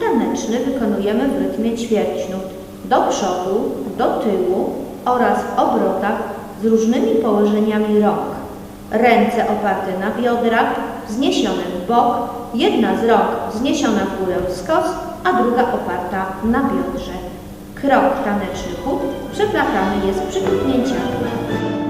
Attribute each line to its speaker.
Speaker 1: taneczny wykonujemy w rytmie ćwierćnót do przodu, do tyłu oraz w obrotach z różnymi położeniami rąk. Ręce oparte na biodrach, wzniesione w bok, jedna z rąk wzniesiona w górę w skos, a druga oparta na biodrze. Krok taneczny chód przeplatany jest przykucnięciami.